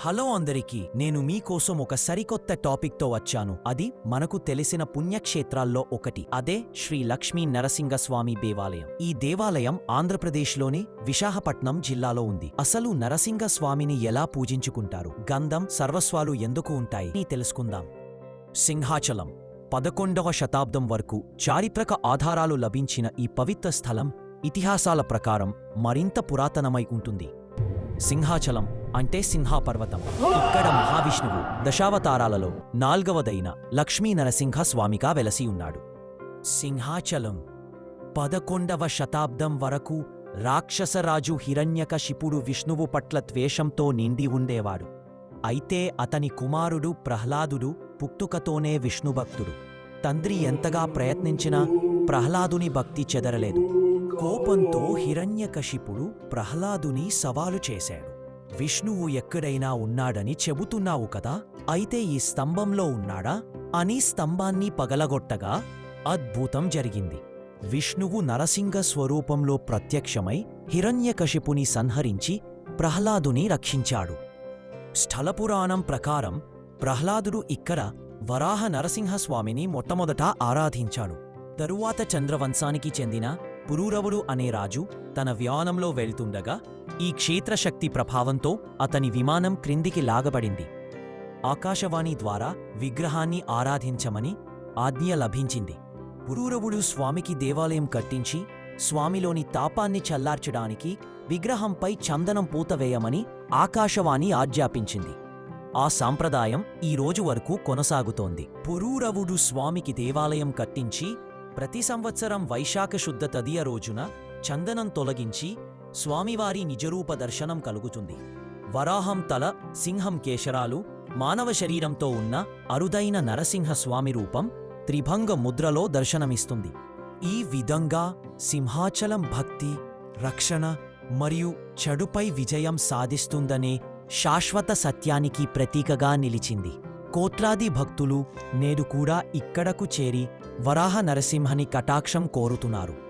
Hello అందరికీ నేను మీకోసం ఒక సరికొత్త టాపిక్తో వచ్చాను. అది మనకు తెలిసిన పుణ్యక్షేత్రాల్లో ఒకటి. అదే శ్రీ లక్ష్మీ నరసింగస్వామి దేవాలయం. ఈ దేవాలయం ఆంధ్రప్రదేశ్లోని విశాఖపట్నం జిల్లాలో ఉంది. అసలు నరసింహస్వామిని ఎలా పూజించుకుంటారు? గంధం సర్వస్వాలు ఎందుకు ఉంటాయి? తెలుసుకుందాం. సింహాచలం. పదకొండవ శతాబ్దం వరకు చారిత్రక ఆధారాలు లభించిన ఈ పవిత్ర స్థలం ఇతిహాసాల ప్రకారం మరింత పురాతనమై ఉంటుంది. సింహాచలం. అంటే సింహాపర్వతం. ఇక్కడ మహావిష్ణువు దశావతారాలలో నాల్గవదైన లక్ష్మీ నరసింహ స్వామిగా వెలసి ఉన్నాడు. సింహాచలం పదకొండవ శతాబ్దం వరకు రాక్షసరాజు హిరణ్యకశిపుడు విష్ణువు పట్ల ద్వేషంతో నిండి ఉండేవాడు. అయితే అతని కుమారుడు ప్రహ్లాదుడు పుట్టుకతోనే విష్ణుభక్తుడు. తండ్రి ఎంతగా ప్రయత్నించినా ప్రహ్లాదుని భక్తి చెదరలేదు. కోపంతో హిరణ్యకశిపుడు ప్రహ్లాదుని సవాలు చేశాడు. విష్ణువు ఎక్కడైనా ఉన్నాడని చెబుతున్నావు కదా? అయితే ఈ స్తంభంలో ఉన్నాడా? అని స్తంభాన్ని పగలగొట్టగా అద్భుతం జరిగింది. విష్ణువు నరసింహ స్వరూపంలో ప్రత్యక్షమై హిరణ్యకశిపుని సంహరించి ప్రహ్లాదుని రక్షించాడు. స్థలపురాణం ప్రకారం ప్రహ్లాదుడు ఇక్కడ వరాహ నరసింహస్వామిని మొట్టమొదట ఆరాధించాడు. తరువాత చంద్రవంశానికి చెందిన పురూరవుడు అనే రాజు తన వ్యానంలో వెళ్తుండగా ఈ క్షేత్రశక్తి ప్రభావంతో అతని విమానం క్రిందికి లాగబడింది. ఆకాశవాణి ద్వారా విగ్రహాన్ని ఆరాధించమని ఆజ్ఞ లభించింది. పురూరవుడు స్వామికి దేవాలయం కట్టించి స్వామిలోని తాపాన్ని చల్లార్చడానికి విగ్రహంపై చందనం పూత వేయమని ఆకాశవాణి ఆజ్ఞాపించింది. ఆ సాంప్రదాయం ఈ రోజు వరకు కొనసాగుతోంది. పురూరవుడు స్వామికి దేవాలయం కట్టించి ప్రతి సంవత్సరం వైశాఖ శుద్ధ తదియ రోజున చందనం తొలగించి స్వామివారి నిజరూప దర్శనం కలుగుతుంది. వరాహం తల సింహం కేశరాలు మానవ శరీరంతో ఉన్న అరుదైన నరసింహ స్వామి రూపం త్రిభంగ ముద్రలో దర్శనమిస్తుంది. ఈ విధంగా సింహాచలం భక్తి రక్షణ మరియు చెడుపై విజయం సాధిస్తుందనే శాశ్వత సత్యానికి ప్రతీకగా నిలిచింది. కోట్లాది భక్తులు నేడు కూడా ఇక్కడకు చేరి వరాహ నరసింహని కటాక్షం కోరుతున్నారు.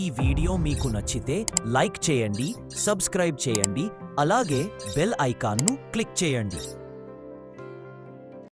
ఈ వీడియో మీకు నచ్చితే లైక్ చేయండి సబ్స్క్రైబ్ చేయండి అలాగే బెల్ ఐకాన్ను క్లిక్ చేయండి.